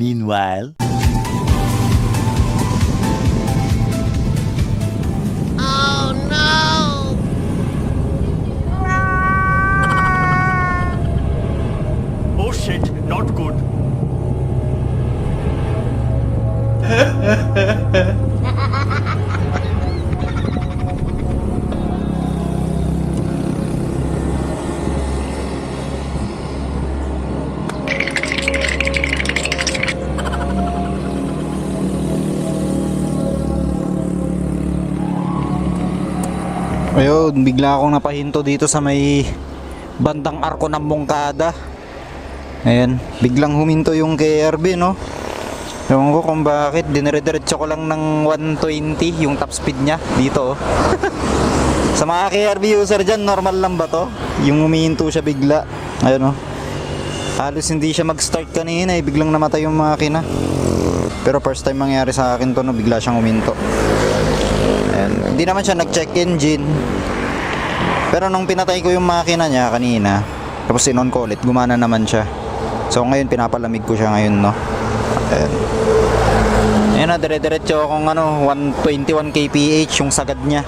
Meanwhile. Oh no! Oh shit, not good. Ayun, bigla akong napahinto dito sa may bandang arko ng Mongkada. Ayan, biglang huminto yung KRB, no? Ewan ko kung bakit, dinire-diretso ko lang ng 120 yung top speed niya dito. oh. sa mga KRB user dyan, normal lang ba to? Yung humihinto siya bigla. Ayun, oh. Halos hindi siya mag-start kanina, eh. biglang namatay yung makina. Pero first time mangyari sa akin to, no? bigla siyang huminto. Ayan. Hindi naman siya nag-check engine. Pero nung pinatay ko yung makina niya kanina, tapos sinon ko ulit, gumana naman siya. So ngayon pinapalamig ko siya ngayon, no. Ayan. Ayan na, dire-diretso akong ano, 121 kph yung sagad niya.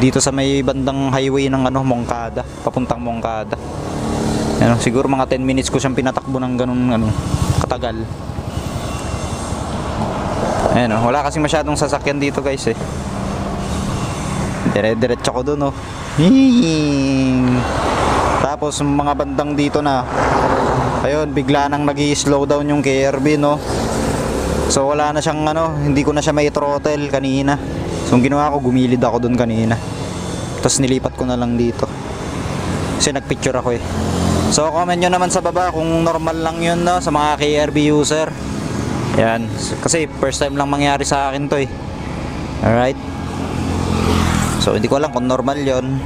Dito sa may bandang highway ng ano, Mongkada, papuntang Mongkada. Ayan, siguro mga 10 minutes ko siyang pinatakbo ng ganun ano, katagal. Ayan, oh, wala kasing masyadong sasakyan dito guys eh. Dire-diretso ko dun, oh. Hing. Tapos mga bandang dito na. Ayun, bigla nang nag slow down yung KRB, no. So wala na siyang ano, hindi ko na siya may throttle kanina. So ginawa ko, gumilid ako dun kanina. Tapos nilipat ko na lang dito. Kasi nagpicture ako eh. So comment nyo naman sa baba kung normal lang yun no, sa mga KRB user. Yan. Kasi first time lang mangyari sa akin to eh. Alright. So hindi ko alam kung normal yon.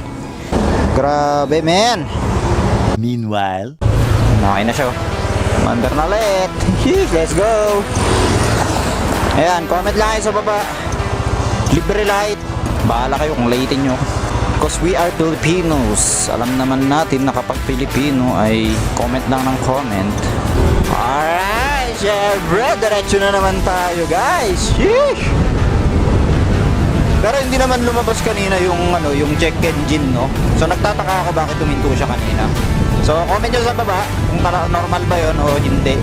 Grabe men. Meanwhile, Okay na siya. oh. Commander na ulit. Let's go. Ayan, comment lang kayo sa baba. Libre light. Bahala kayo kung late nyo. Because we are Filipinos. Alam naman natin na kapag Pilipino ay comment lang ng comment. Alright, syempre. Diretso na naman tayo guys. Sheesh. Pero hindi naman lumabas kanina yung ano, yung check engine, no? So nagtataka ako bakit tuminto siya kanina. So comment nyo sa baba kung tara- normal ba 'yon o hindi.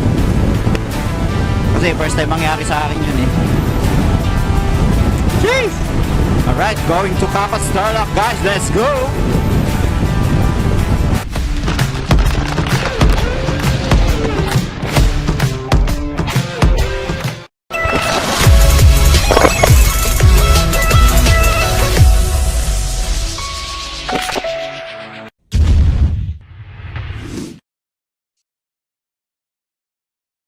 Kasi first time mangyari sa akin yun eh. Jeez! Alright, going to Kapas Starlock guys, let's go!